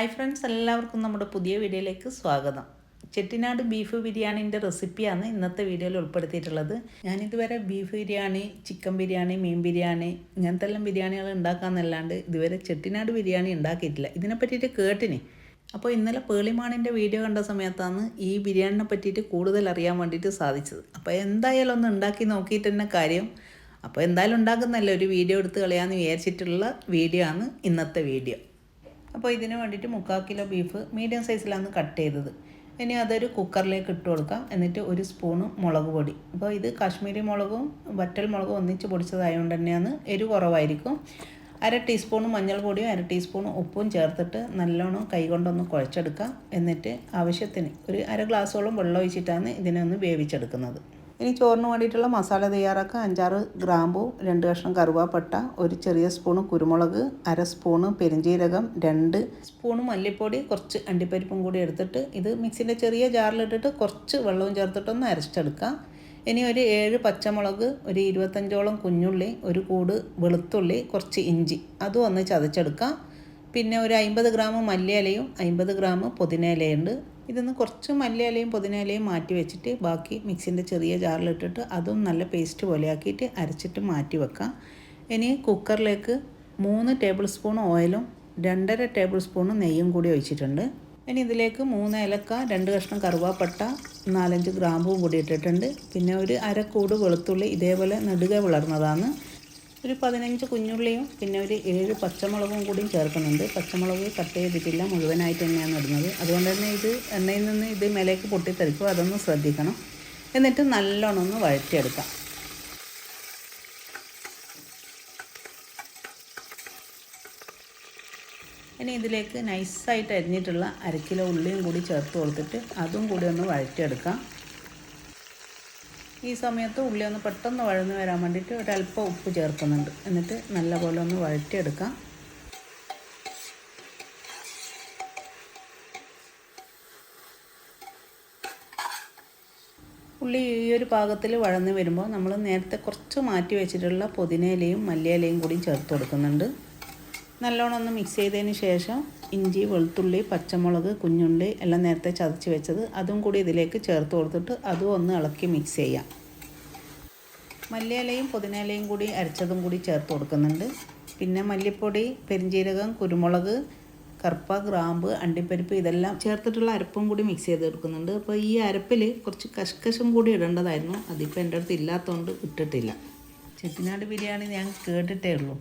Hi friends എല്ലാവർക്കും നമ്മുടെ പുതിയ വീഡിയോയിലേക്ക് സ്വാഗതം. ചെട്ടിനാട് ബീഫ് ബിരിയാണിന്റെ റെസിപ്പിയാണ് ഇന്നത്തെ വീഡിയോയിൽ ഉൾപ്പെടുത്തിയിട്ടുള്ളത്. ഞാനിതുവരെ ബീഫ് ബിരിയാണി ചിക്കൻ ബിരിയാണി മീൻ ബിരിയാണി ഇങ്ങനത്തെ എല്ലാം ബിരിയാണികൾ ഉണ്ടാക്കാമെന്നല്ലാണ്ട് ഇതുവരെ ചെട്ടിനാട് ബിരിയാണി ഉണ്ടാക്കിയിട്ടില്ല. ഇതിനെ പറ്റിയിട്ട് കേട്ടിനി. അപ്പോൾ ഇന്നലെ പേളിമാണിന്റെ വീഡിയോ കണ്ട സമയത്താണ് ഈ ബിരിയാണിനെ പറ്റിയിട്ട് കൂടുതൽ അറിയാൻ വേണ്ടിയിട്ട് സാധിച്ചത്. അപ്പോൾ എന്തായാലും ഒന്ന് ഉണ്ടാക്കി നോക്കിയിട്ട് തന്നെ കാര്യം. അപ്പോൾ എന്തായാലും ഉണ്ടാക്കുന്നല്ലേ ഒരു വീഡിയോ എടുത്ത് കളയാമെന്ന് വിചാരിച്ചിട്ടുള്ള വീഡിയോ ആണ് ഇന്നത്തെ വീഡിയോ. അപ്പോൾ ഇതിന് വേണ്ടിയിട്ട് മുക്കാൽ കിലോ ബീഫ് മീഡിയം സൈസിലാണ് കട്ട് ചെയ്തത്. ഇനി അതൊരു കുക്കറിലേക്ക് ഇട്ട് കൊടുക്കാം. എന്നിട്ട് ഒരു സ്പൂണ് മുളക് പൊടി. അപ്പോൾ ഇത് കാശ്മീരി മുളകും വറ്റൽ മുളകും ഒന്നിച്ച് പൊടിച്ചതായതുകൊണ്ട് തന്നെയാണ് എരിവ് കുറവായിരിക്കും. അര ടീസ്പൂൺ മഞ്ഞൾപ്പൊടിയും അര ടീസ്പൂൺ ഉപ്പും ചേർത്തിട്ട് നല്ലോണം കൈകൊണ്ടൊന്ന് കുഴച്ചെടുക്കാം. എന്നിട്ട് ആവശ്യത്തിന് ഒരു അര ഗ്ലാസ്സോളം വെള്ളം ഒഴിച്ചിട്ടാണ് ഇതിനെ ഒന്ന് വേവിച്ചെടുക്കുന്നത്. ഇനി ചോറിന് വേണ്ടിയിട്ടുള്ള മസാല തയ്യാറാക്കാൻ അഞ്ചാറ് ഗ്രാമ്പു രണ്ട് കഷ്ണം കറുവാപ്പട്ട ഒരു ചെറിയ സ്പൂണ് കുരുമുളക് അര സ്പൂണ് പെരിഞ്ജീരകം രണ്ട് സ്പൂണ് മല്ലിപ്പൊടി കുറച്ച് അണ്ടിപ്പരിപ്പും കൂടി എടുത്തിട്ട് ഇത് മിക്സിന്റെ ചെറിയ ജാറിലിട്ടിട്ട് കുറച്ച് വെള്ളവും ചേർത്തിട്ടൊന്ന് അരച്ചെടുക്കാം ഇനി ഒരു ഏഴ് പച്ചമുളക് ഒരു ഇരുപത്തഞ്ചോളം കുഞ്ഞുള്ളി ഒരു കൂട് വെളുത്തുള്ളി കുറച്ച് ഇഞ്ചി അതും ഒന്ന് ചതച്ചെടുക്കാം പിന്നെ ഒരു അമ്പത് ഗ്രാം മല്ലിയിലയും അമ്പത് ഗ്രാം പുതിനയിലയുണ്ട്. ഇതൊന്ന് കുറച്ച് മല്ലിയിലയും പുതിനയിലയും മാറ്റി വെച്ചിട്ട് ബാക്കി മിക്സിന്റെ ചെറിയ ജാറിലിട്ടിട്ട് അതും നല്ല പേസ്റ്റ് പോലെയാക്കിയിട്ട് അരച്ചിട്ട് മാറ്റി വെക്കാം ഇനി കുക്കറിലേക്ക് മൂന്ന് ടേബിൾ സ്പൂൺ ഓയിലും രണ്ടര ടേബിൾ സ്പൂൺ നെയ്യും കൂടി ഒഴിച്ചിട്ടുണ്ട്. ഇനി ഇതിലേക്ക് മൂന്ന് ഏലക്ക രണ്ട് കഷ്ണം കറുവാപ്പട്ട നാലഞ്ച് ഗ്രാമ്പും കൂടി ഇട്ടിട്ടുണ്ട്. പിന്നെ ഒരു അരക്കൂട് വെളുത്തുള്ളി ഇതേപോലെ നെടുക വിളർന്നതാണ്. ഒരു പതിനഞ്ച് കുഞ്ഞുള്ളിയും പിന്നെ ഒരു ഏഴ് പച്ചമുളകും കൂടിയും ചേർക്കുന്നുണ്ട്. പച്ചമുളക് കട്ട് ചെയ്തിട്ടില്ല മുഴുവനായിട്ട് തന്നെയാണ് ഇടുന്നത്. അതുകൊണ്ട് തന്നെ ഇത് എണ്ണയിൽ നിന്ന് ഇത് മേലേക്ക് പൊട്ടിത്തെറിക്കും അതൊന്ന് ശ്രദ്ധിക്കണം. എന്നിട്ട് നല്ലോണം ഒന്ന് വഴറ്റിയെടുക്കാം. ഇനി ഇതിലേക്ക് നൈസായിട്ട് അരിഞ്ഞിട്ടുള്ള അരക്കിലോ കിലോ ഉള്ളിയും കൂടി ചേർത്ത് കൊടുത്തിട്ട് അതും കൂടി ഒന്ന് വഴറ്റിയെടുക്കാം. ഈ സമയത്ത് ഉള്ളി ഒന്ന് പെട്ടെന്ന് വഴന്ന് വരാൻ വേണ്ടിയിട്ട് ഒരല്പം ഉപ്പ് ചേർക്കുന്നുണ്ട്. എന്നിട്ട് നല്ലപോലെ ഒന്ന് വഴറ്റിയെടുക്കാം. ഉള്ളി ഈ ഒരു പാകത്തിൽ വഴന്ന് വരുമ്പോൾ നമ്മൾ നേരത്തെ കുറച്ച് മാറ്റി വെച്ചിട്ടുള്ള പുതിനയിലയും മല്ലിയിലയും കൂടി ചേർത്ത് കൊടുക്കുന്നുണ്ട്. നല്ലോണം ഒന്ന് മിക്സ് ചെയ്തതിന് ശേഷം ഇഞ്ചി വെളുത്തുള്ളി പച്ചമുളക് കുഞ്ഞുള്ളി എല്ലാം നേരത്തെ ചതച്ച് വെച്ചത്. അതും കൂടി ഇതിലേക്ക് ചേർത്ത് കൊടുത്തിട്ട് അതും ഒന്ന് ഇളക്കി മിക്സ് ചെയ്യാം. മല്ലിയിലയും പുതിനയിലയും കൂടി അരച്ചതും കൂടി ചേർത്ത് കൊടുക്കുന്നുണ്ട്. പിന്നെ മല്ലിപ്പൊടി പെരിഞ്ജീരകം കുരുമുളക് കറുപ്പ ഗ്രാമ്പ് അണ്ടിപ്പരിപ്പ് ഇതെല്ലാം ചേർത്തിട്ടുള്ള അരപ്പും കൂടി മിക്സ് ചെയ്ത് എടുക്കുന്നുണ്ട്. അപ്പോൾ ഈ അരപ്പിൽ കുറച്ച് കഷ്കശം കൂടി ഇടേണ്ടതായിരുന്നു. അതിപ്പോൾ എന്റെ അടുത്ത് ഇല്ലാത്തതുകൊണ്ട് ഇട്ടിട്ടില്ല. ചെട്ടിനാട് ബിരിയാണി ഞാൻ കേട്ടിട്ടേ ഉള്ളൂ.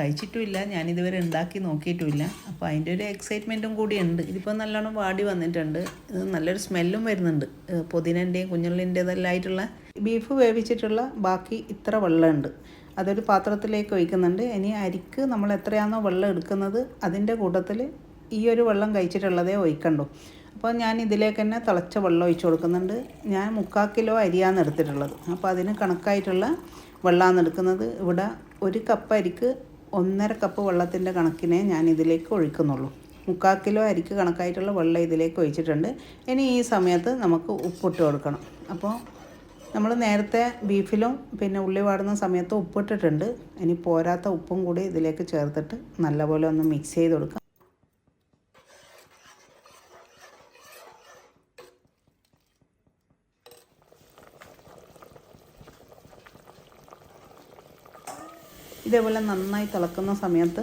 കഴിച്ചിട്ടുമില്ല. ഞാനിതുവരെ ഉണ്ടാക്കി നോക്കിയിട്ടുമില്ല. അപ്പോൾ അതിന്റെ ഒരു എക്സൈറ്റ്മെന്റും കൂടി ഉണ്ട് ഇതിപ്പോൾ നല്ലോണം വാടി വന്നിട്ടുണ്ട്. ഇത് നല്ലൊരു സ്മെല്ലും വരുന്നുണ്ട്. പുതിനന്റെയും കുഞ്ഞുള്ളിന്റെതെല്ലാം ആയിട്ടുള്ള ബീഫ് വേവിച്ചിട്ടുള്ള ബാക്കി ഇത്ര വെള്ളമുണ്ട്. അതൊരു പാത്രത്തിലേക്ക് ഒഴിക്കുന്നുണ്ട്. ഇനി അരിക്ക് നമ്മൾ എത്രയാണോ വെള്ളം എടുക്കുന്നത് അതിന്റെ കൂട്ടത്തിൽ ഈ ഒരു വെള്ളം കഴിച്ചിട്ടുള്ളതേ ഒഴിക്കണ്ടു. അപ്പോൾ ഞാൻ ഇതിലേക്ക് തന്നെ തിളച്ച വെള്ളം ഒഴിച്ചു കൊടുക്കുന്നുണ്ട്. ഞാൻ മുക്കാൽ കിലോ അരിയാണ് എടുത്തിട്ടുള്ളത്. അപ്പോൾ അതിന് കണക്കായിട്ടുള്ള വെള്ളമാണ് എടുക്കുന്നത്. ഇവിടെ ഒരു കപ്പ് അരിക്ക് ഒന്നര കപ്പ് വെള്ളത്തിന്റെ കണക്കിനെ ഞാൻ ഇതിലേക്ക് ഒഴിക്കുന്നുള്ളൂ. മുക്കാൽ കിലോ അരിക്ക് കണക്കായിട്ടുള്ള വെള്ളം ഇതിലേക്ക് ഒഴിച്ചിട്ടുണ്ട്. ഇനി ഈ സമയത്ത് നമുക്ക് ഉപ്പിട്ട് കൊടുക്കണം. അപ്പോൾ നമ്മൾ നേരത്തെ ബീഫിലും പിന്നെ ഉള്ളി വാടുന്ന സമയത്ത് ഉപ്പിട്ടിട്ടുണ്ട്. ഇനി പോരാത്ത ഉപ്പും കൂടി ഇതിലേക്ക് ചേർത്തിട്ട് നല്ലപോലെ ഒന്ന് മിക്സ് ചെയ്ത് കൊടുക്കാം. ഇതേപോലെ നന്നായി തിളക്കുന്ന സമയത്ത്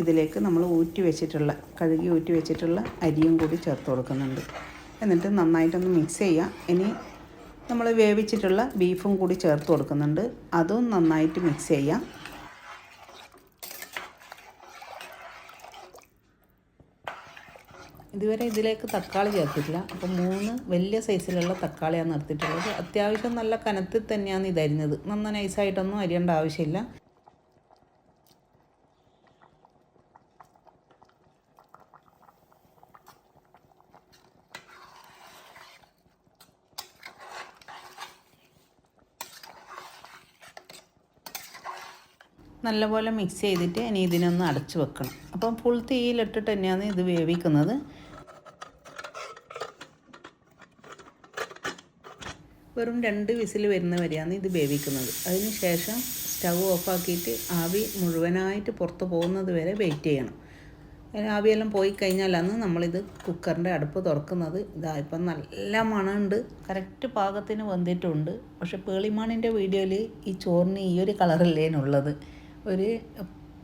ഇതിലേക്ക് നമ്മൾ ഊറ്റി വെച്ചിട്ടുള്ള കഴുകി ഊറ്റി വെച്ചിട്ടുള്ള അരിയും കൂടി ചേർത്ത് കൊടുക്കുന്നുണ്ട്. എന്നിട്ട് നന്നായിട്ടൊന്ന് മിക്സ് ചെയ്യാം. ഇനി നമ്മൾ വേവിച്ചിട്ടുള്ള ബീഫും കൂടി ചേർത്ത് കൊടുക്കുന്നുണ്ട്. അതും നന്നായിട്ട് മിക്സ് ചെയ്യാം. ഇതുവരെ ഇതിലേക്ക് തക്കാളി ചേർത്തിട്ടില്ല. അപ്പോൾ മൂന്ന് വലിയ സൈസിലുള്ള തക്കാളിയാണ് നിർത്തിയിട്ടുള്ളത് അത്യാവശ്യം നല്ല കനത്തിൽ തന്നെയാണ് ഇത് അരിഞ്ഞത്. നന്ന നൈസായിട്ടൊന്നും അരിയേണ്ട ആവശ്യമില്ല. നല്ലപോലെ മിക്സ് ചെയ്തിട്ട് ഇനി ഇതിനൊന്ന് അടച്ച് വെക്കണം. അപ്പം ഫുൾ തീയിലിട്ടിട്ട് തന്നെയാണ് ഇത് വേവിക്കുന്നത്. വെറും രണ്ട് വിസിൽ വരുന്ന വരെയാണ് ഇത് വേവിക്കുന്നത്. അതിന് ശേഷം സ്റ്റവ് ഓഫാക്കിയിട്ട് ആവി മുഴുവനായിട്ട് പുറത്ത് പോകുന്നത് വരെ വെയിറ്റ് ചെയ്യണം. ആവിയെല്ലാം പോയി കഴിഞ്ഞാലാണ് നമ്മളിത് കുക്കറിന്റെ അടുപ്പ് തുറക്കുന്നത്. ഇതാ ഇപ്പം നല്ല മണമുണ്ട്. കറക്റ്റ് പാകത്തിന് വന്നിട്ടുണ്ട്. പക്ഷെ പേളിമാണിന്റെ വീഡിയോയിൽ ഈ ചോറിന് ഈ ഒരു കളറല്ലേനുള്ളത് ഒരു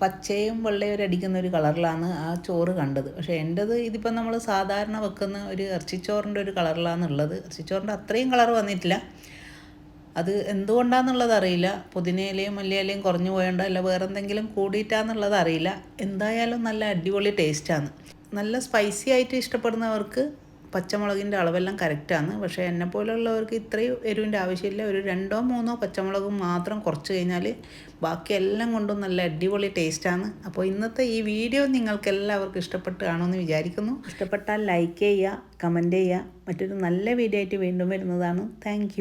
പച്ചയും വെള്ളയും ഒരു അടിക്കുന്ന ഒരു കളറിലാണ് ആ ചോറ് കണ്ടത്. പക്ഷേ എന്റെത് ഇതിപ്പം നമ്മൾ സാധാരണ വെക്കുന്ന ഒരു ഇറച്ചിച്ചോറിന്റെ ഒരു കളറിലാണ് ഉള്ളത്. ഇറച്ചിച്ചോറിന്റെ അത്രയും കളർ വന്നിട്ടില്ല. അത് എന്തുകൊണ്ടാണെന്നുള്ളത് അറിയില്ല. പുതിനയിലയും മല്ലിയിലയും കുറഞ്ഞു പോയോണ്ടോ അല്ല വേറെ എന്തെങ്കിലും കൂടിയിട്ടാന്നുള്ളത് അറിയില്ല. എന്തായാലും നല്ല അടിപൊളി ടേസ്റ്റാണ് നല്ല സ്പൈസി ആയിട്ട് ഇഷ്ടപ്പെടുന്നവർക്ക് പച്ചമുളകിന്റെ അളവെല്ലാം കറക്റ്റാണ് പക്ഷേ എന്നെ പോലുള്ളവർക്ക് ഇത്രയും എരിവിന്റെ ആവശ്യമില്ല. ഒരു രണ്ടോ മൂന്നോ പച്ചമുളകും മാത്രം കുറച്ച് കഴിഞ്ഞാൽ ബാക്കി എല്ലാം കൊണ്ടും നല്ല അടിപൊളി ടേസ്റ്റാണ് അപ്പോൾ ഇന്നത്തെ ഈ വീഡിയോ നിങ്ങൾക്ക് എല്ലാവർക്കും ഇഷ്ടപ്പെട്ട് കാണുമെന്ന് വിചാരിക്കുന്നു. ഇഷ്ടപ്പെട്ടാൽ ലൈക്ക് ചെയ്യുക കമന്റ് ചെയ്യുക. മറ്റൊരു നല്ല വീഡിയോ ആയിട്ട് വീണ്ടും വരുന്നതാണ്. താങ്ക്